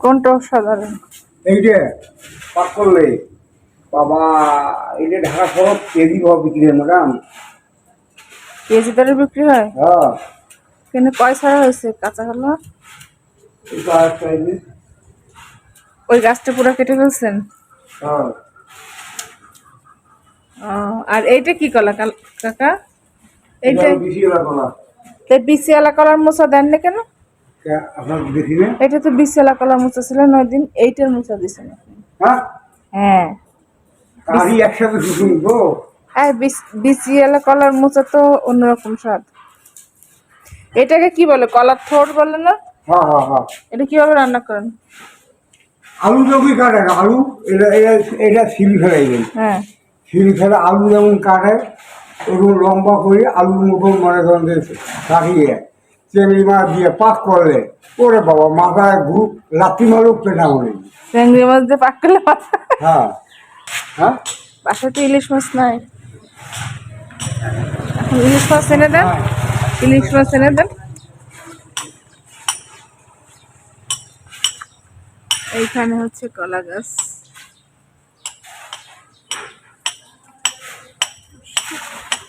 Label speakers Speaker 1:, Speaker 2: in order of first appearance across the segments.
Speaker 1: কোনটা অসাধারণ?
Speaker 2: এইটা পাক করলে বাবা এটা ঢাকা শহর কেজি ভাব বিক্রি হয় ম্যাডাম।
Speaker 1: কেজি দরে বিক্রি হয়?
Speaker 2: হ্যাঁ।
Speaker 1: কেন কয় ছাড়া হয়েছে কাঁচা কলা
Speaker 2: এই যে,
Speaker 1: ওই গাছটা পুরো কেটে ফেলছেন?
Speaker 2: হ্যাঁ।
Speaker 1: আর এইটা কি কলা কাকা? এইটা
Speaker 2: এলাকা কলা।
Speaker 1: বিসিয়ালা কলার মোচা দেন না কেন? এটা তো বিসিয়ালা কলার মোচা ছিল নয় দিন এইটার মোচা দিছেন আপনি।
Speaker 2: হ্যাঁ?
Speaker 1: হ্যাঁ।
Speaker 2: একসাথে শুশুন তো
Speaker 1: হ্যাঁ বিসিয়ালা কলার মোচা তো অন্যরকম স্বাদ। এটাকে কি বলে কলার থোড় বলে না?
Speaker 2: হ্যাঁ হ্যাঁ
Speaker 1: এটা কীভাবে রান্না করেন?
Speaker 2: আলু যখন কাটেন আলু এটা এটা এটা সিল ফেলাইবেন
Speaker 1: হ্যাঁ।
Speaker 2: সিল ফেলে আলু যেমন কাটে ওরকম লম্বা করে আলুর মতন মনে করেন কাটিয়ে চিংড়ি মাছ দিয়ে পাক করলে ওরে বাবা মাথায় গ্রুপ লাত্তি মারুক পেটা মনে
Speaker 1: চিংড়ি মাছ দিয়ে পাক করলে
Speaker 2: হ্যাঁ। হ্যাঁ?
Speaker 1: বাসায় তো ইলিশ মাছ নাই। ইলিশ মাছ এনে দেন। ইলিশ মাছ এনে দেন। এইখানে হচ্ছে কলা গাছ।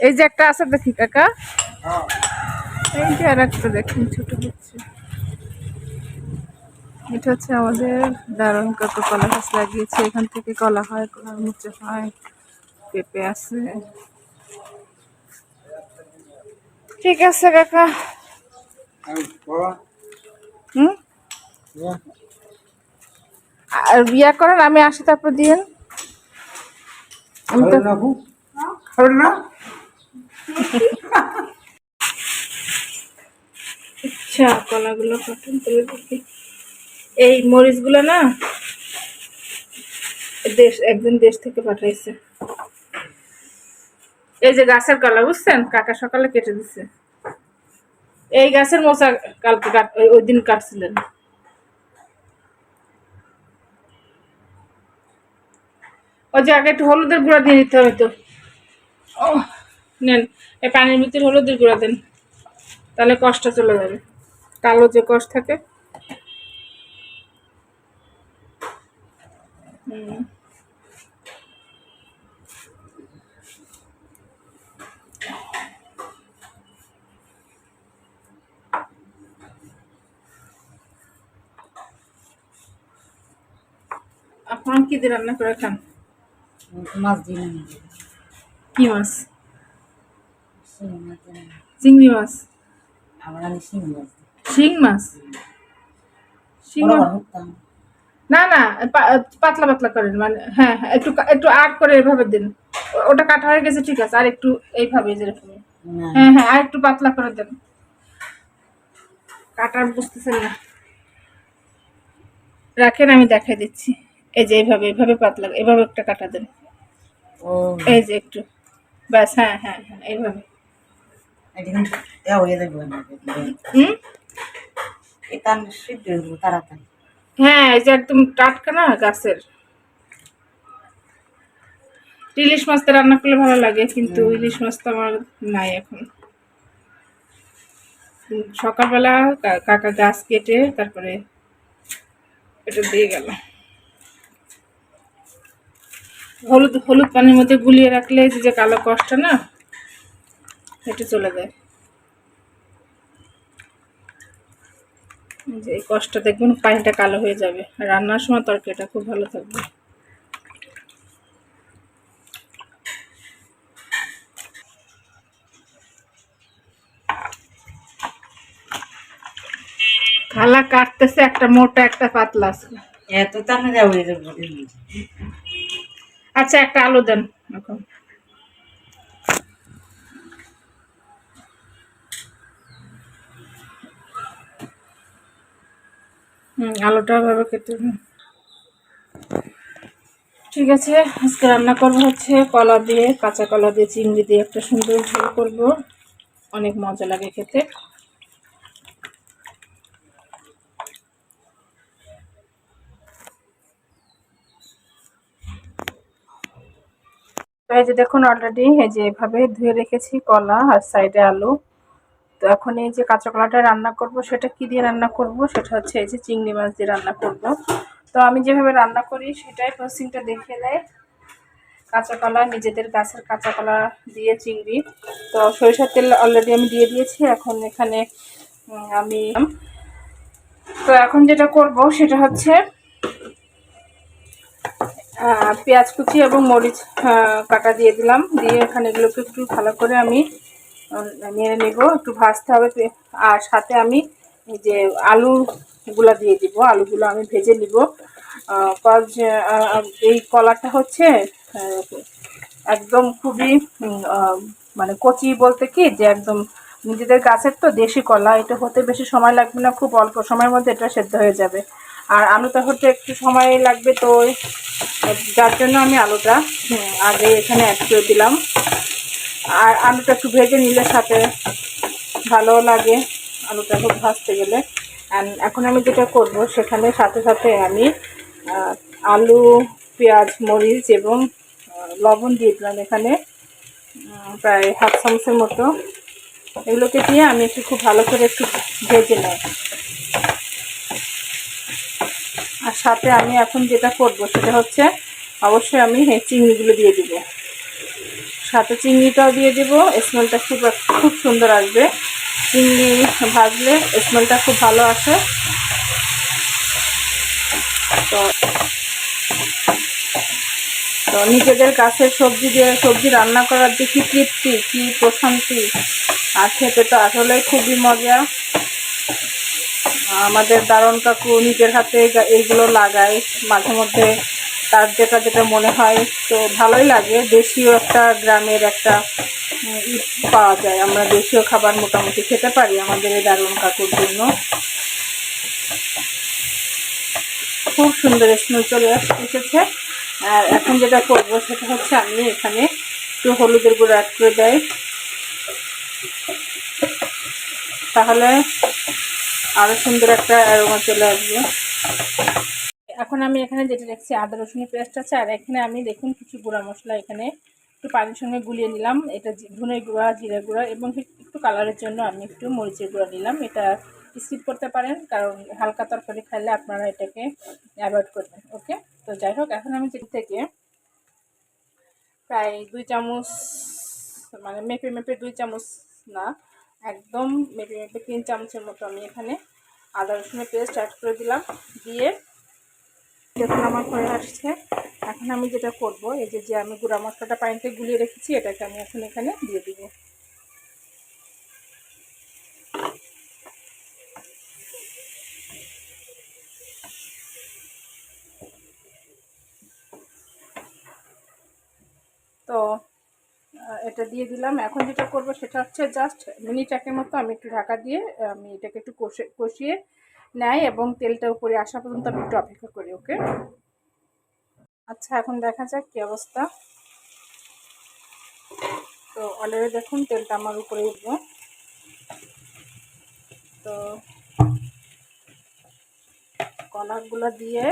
Speaker 1: এই যে একটা আছে দেখি কাকা।
Speaker 2: হ্যাঁ।
Speaker 1: এই যে আর একটা দেখুন ছোট হচ্ছে। এটা হচ্ছে আমাদের দারুণ কত কলা গাছ লাগিয়েছে। এখান থেকে কলা হয় কলার মুচে হয় পেঁপে আছে। ঠিক আছে কাকা। হুম? আর বিয়া করেন আমি আসি তারপর
Speaker 2: খাবেন না
Speaker 1: আচ্ছা কলাগুলো কাটুন, তুলে দেখি। এই মরিচগুলো না দেশ একদিন দেশ থেকে পাঠাইছে। এই যে গাছের কলা, বুঝছেন? কাকা সকালে কেটে দিছে। এই গাছের মোচা কালকে কাট, ওই- দিন কাটছিলেন। ওই যে আগে একটু হলুদের গুঁড়া দিয়ে দিতে হবে তো। ও নেন, এই পানির ভিতরে হলুদের গুঁড়া দেন। তাহলে কষ্ট চলে যাবে। কালো যে কষ থাকে। আপনারা কি দিয়ে রান্না করে খান?
Speaker 3: মাছ দিন
Speaker 1: কি মাছ? চিংড়ি মাছ?
Speaker 3: আমরা আমি শিং মাছ
Speaker 1: শিং মাছ। শিং মাছ না না পাতলা পাতলা করেন মানে হ্যাঁ হ্যাঁ একটু একটু আট করে এভাবে দিন। ওটা কাটা হয়ে গেছে ঠিক আছে আর একটু এইভাবে যেরকম। হ্যাঁ হ্যাঁ আর একটু পাতলা করে দেন। কাটার বুঝতেছেন না। রাখেন আমি দেখাই দিচ্ছি। এই যে এইভাবে এইভাবে পাতলা এভাবে একটা কাটা দেন।
Speaker 3: ও।
Speaker 1: এই যে একটু। ব্যাস হ্যাঁ হ্যাঁ হ্যাঁ এইভাবে।
Speaker 3: হয়ে
Speaker 1: হুম?
Speaker 3: এটা সিদ্ধ হইব তাড়াতাড়ি।
Speaker 1: হ্যাঁ এই যে একদম টাটকা না গাছের। ইলিশ মাছ তো রান্না করলে ভালো লাগে কিন্তু ইলিশ মাছ তো আমার নাই এখন। সকালবেলা কাকা গাছ কেটে তারপরে এটা দিয়ে গেল। হলুদ হলুদ পানির মধ্যে গুলিয়ে রাখলে যে কালো কষ্ট না এটা চলে যায়। যে এই কষ্ট দেখবেন পানিটা কালো হয়ে যাবে। রান্নার সময় তরকারিটা খুব ভালো থাকবে। খালা কাটতেছে একটা মোটা একটা পাতলা আছে।
Speaker 3: এত যাবে
Speaker 1: আচ্ছা একটা আলু দেন এখন। আলুটা ভাবে কেটে ঠিক আছে, আজকে রান্না করব হচ্ছে কলা দিয়ে, কাঁচা কলা দিয়ে, চিংড়ি দিয়ে। একটা সুন্দর ঝোল করব। অনেক মজা লাগে খেতে। এই যে দেখুন অলরেডি এই যে এভাবে ধুয়ে রেখেছি কলা আর সাইডে আলু। তো এখন এই যে কাঁচা কলাটা রান্না করব, সেটা কি দিয়ে রান্না করব? সেটা হচ্ছে এই যে চিংড়ি মাছ দিয়ে রান্না করব। তো আমি যেভাবে রান্না করি, সেটাই প্রসেসিংটা দেখে নেয় কাঁচা কলা, নিজেদের গাছের কাঁচা কলা দিয়ে চিংড়ি। তো সরিষার তেল অলরেডি আমি দিয়ে দিয়েছি, এখন এখানে আমি তো এখন যেটা করব, সেটা হচ্ছে পেঁয়াজ কুচি এবং মরিচ কাটা দিয়ে দিলাম। দিয়ে এখানে এগুলোকে একটু ভালো করে আমি নেড়ে নেব, একটু ভাজতে হবে। আর সাথে আমি যে আলুগুলা দিয়ে দিব, আলুগুলো আমি ভেজে নিব। এই কলাটা হচ্ছে একদম খুবই মানে কচি বলতে কি, যে একদম নিজেদের গাছের তো দেশি কলা, এটা হতে বেশি সময় লাগবে না, খুব অল্প সময়ের মধ্যে এটা সেদ্ধ হয়ে যাবে। আর আলুটা হতে একটু সময় লাগবে তো যার জন্য আমি আলুটা আগে এখানে অ্যাড করে দিলাম। আর আলুটা একটু ভেজে নিলে সাথে ভালো লাগে। আলুটা খুব ভাজতে গেলে। এখন আমি যেটা করব, সেখানে সাথে সাথে আমি আলু, পেঁয়াজ, মরিচ এবং লবণ দিয়ে দিলাম এখানে। প্রায় হাফ চামচের মতো। এগুলোকে দিয়ে আমি একটু খুব ভালো করে একটু ভেজে নেই আর সাথে আমি এখন যেটা করব, সেটা হচ্ছে, অবশ্যই আমি চিংড়িগুলো দিয়ে দিব। সাথে চিংড়িটাও দিয়ে দিব। স্মেলটা খুব খুব সুন্দর আসবে। চিংড়ি ভাজলে স্মেলটা খুব ভালো আসে। তো তো নিজেদের কাছে সবজি দিয়ে সবজি রান্না করার যে কী তৃপ্তি, কী প্রশান্তি। আর খেতে তো আসলে খুবই মজা। আমাদের দারণ কাকু নিজের হাতে এইগুলো লাগায়। মাঝে মধ্যে তার যেটা যেটা মনে হয়, তো ভালোই লাগে। দেশীয় একটা গ্রামের একটা ই পাওয়া যায়। আমরা দেশীয় খাবার মোটামুটি খেতে পারি আমাদের এই দারুণ কাকুর জন্য। খুব সুন্দর স্মেল চলে এসেছে। আর এখন যেটা করব সেটা হচ্ছে আমি এখানে একটু হলুদের গুঁড়ো অ্যাড করে দেয় তাহলে আরও সুন্দর একটা অ্যারোমা চলে আসবে। এখন আমি এখানে যেটা দেখছি, আদা, রসুনের পেস্ট আছে, আর এখানে আমি দেখুন কিছু গুঁড়া মশলা এখানে। একটু পানির সঙ্গে গুলিয়ে নিলাম, এটা ধনের গুঁড়া, জিরে গুঁড়া, এবং একটু কালারের জন্য আমি একটু মরিচের গুঁড়া নিলাম। এটা স্কিপ করতে পারেন, কারণ হালকা তরকারি খাইলে আপনারা এটাকে অ্যাভয়েড করবেন ওকে তো যাই হোক, এখন আমি যেটা থেকে প্রায় দুই চামচ মানে মেপে মেপে দুই চামচ না, একদম মেপে মেপে তিন চামচের মতো আমি এখানে আদা, রসুনের পেস্ট অ্যাড করে দিলাম। দিয়ে দেখুন আমার হয়ে আসছে, এখন আমি যেটা করব, এই যে যে আমি গুঁড়া মশলাটা পানিতে গুলিয়ে রেখেছি, এটাকে আমি এখন এখানে দিয়ে দিব। তো এটা দিয়ে দিলাম। এখন যেটা করব, সেটা হচ্ছে জাস্ট মিনিট একের মতো আমি একটু ঢাকা দিয়ে, আমি এটাকে একটু কষে, কষিয়ে নেয় এবং তেলটা উপরে আসা পর্যন্ত আমি একটু অপেক্ষা করি, ওকে? আচ্ছা এখন দেখা যাক কি অবস্থা। তো অলরেডি দেখুন, তেলটা আমার উপরে উঠবো তো কলারগুলো দিয়ে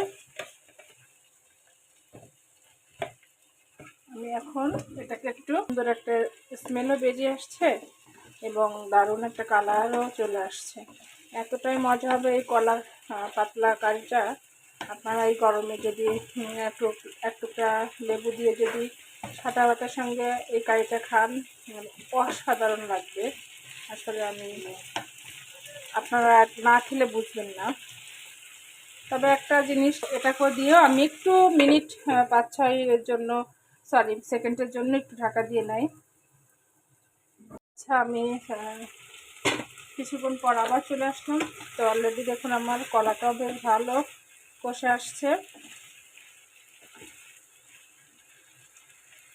Speaker 1: আমি এখন এটাকে একটু সুন্দর একটা স্মেলও বেরিয়ে আসছে এবং দারুণ একটা কালারও চলে আসছে। এতটাই মজা হবে এই আহ, পাতলা কারিটা। আপনারা এই গরমে যদি এক টুকরা লেবু দিয়ে যদি সাদা ভাতের সঙ্গে এই কারিটা খান অসাধারণ লাগবে। আসলে আমি আপনারা না খেলে বুঝবেন না। তবে একটা জিনিস এটা করে দিয়েও আমি একটু মিনিট পাঁচ ছয়ের জন্য সরি সেকেন্ডের জন্য একটু ঢাকা দিয়ে নেই। আচ্ছা আমি কিছুক্ষণ পর আবার চলে আসলাম। তো অলরেডি দেখুন আমার কলাটাও বেশ ভালো কষে আসছে।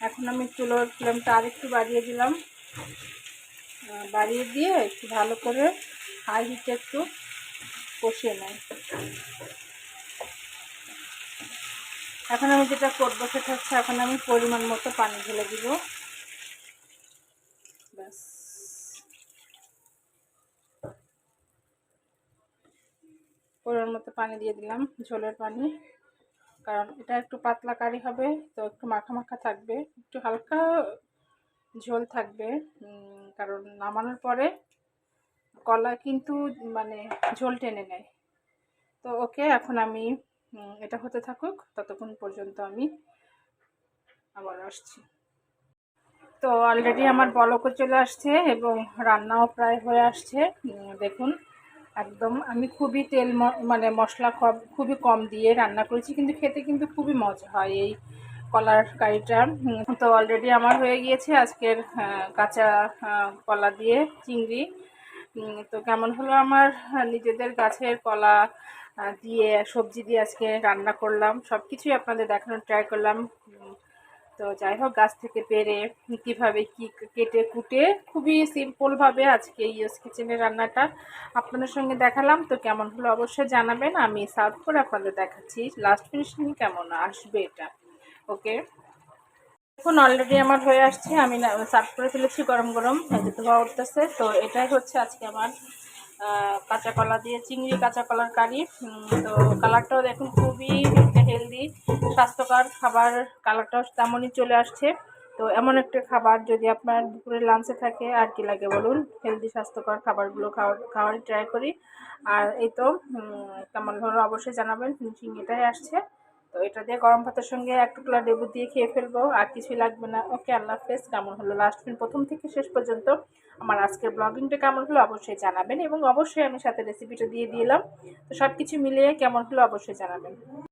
Speaker 1: এখন আমি চুলোর ফ্লেমটা আরেকটু বাড়িয়ে দিলাম। বাড়িয়ে দিয়ে একটু ভালো করে হাই হিটে একটু কষিয়ে নেয় এখন আমি যেটা করব সেটা হচ্ছে এখন আমি পরিমাণ মতো পানি ঢেলে দিব ব্যাস পরিমাণ মতো পানি দিয়ে দিলাম, ঝোলের পানি। কারণ এটা একটু পাতলা কারি হবে, তো একটু মাখা মাখা থাকবে, একটু হালকা ঝোল থাকবে। কারণ নামানোর পরে কলা কিন্তু মানে ঝোল টেনে নেয়। তো ওকে এখন আমি এটা হতে থাকুক, ততক্ষণ পর্যন্ত আমি আবার আসছি। তো অলরেডি আমার বলকও চলে আসছে এবং রান্নাও প্রায় হয়ে আসছে। দেখুন একদম। আমি খুবই তেল মানে মশলা খুবই কম দিয়ে রান্না করেছি, কিন্তু খেতে কিন্তু খুবই মজা হয় এই কলার কারিটা। তো অলরেডি আমার হয়ে গিয়েছে আজকের কাঁচা কলা দিয়ে চিংড়ি। তো কেমন হলো আমার নিজেদের গাছের কলা দিয়ে, সবজি দিয়ে আজকে রান্না করলাম। সব কিছুই আপনাদের দেখানোর ট্রাই করলাম। তো যাই হোক, গাছ থেকে পেরে কীভাবে কি কেটে কুটে, খুবই সিম্পলভাবে আজকে ইউএস কিচেনের রান্নাটা আপনাদের সঙ্গে দেখালাম। তো কেমন হলো অবশ্যই জানাবেন। আমি সার্ভ করে আপনাদের দেখাচ্ছি। লাস্ট ফিনিশিং কেমন আসবে এটা? ওকে? এখন অলরেডি আমার হয়ে আসছে। আমি সার্ভ করে ফেলেছি গরম গরম ধোয়া উঠতেছে। তো এটাই হচ্ছে আজকে আমার কাঁচা কলা দিয়ে, চিংড়ি, কাঁচা কলার কারি। তো কালারটাও দেখুন খুবই হেলদি স্বাস্থ্যকর। খাবার কালারটাও তেমনই চলে আসছে। তো এমন একটা খাবার যদি আপনার দুপুরে লাঞ্চে থাকে, আর কি লাগে বলুন? হেলদি স্বাস্থ্যকর খাবারগুলো খাওয়ার খাওয়ার ট্রাই করি। আর এই তো কেমন হলো অবশ্যই জানাবেন। এটাই আসছে। তো এটা দিয়ে গরম ভাতের সঙ্গে এক টুকলা লেবু দিয়ে খেয়ে ফেলব, আর কিছুই লাগবে না। ওকে, আল্লাহ হাফেজ। কেমন হলো লাস্ট দিন, প্রথম থেকে শেষ পর্যন্ত? আমার আজকের ব্লগিংটা কেমন হলো অবশ্যই জানাবেন এবং অবশ্যই আমি সাথে রেসিপিটা দিয়ে দিলাম। তো সব কিছু মিলিয়ে কেমন হলো অবশ্যই জানাবেন।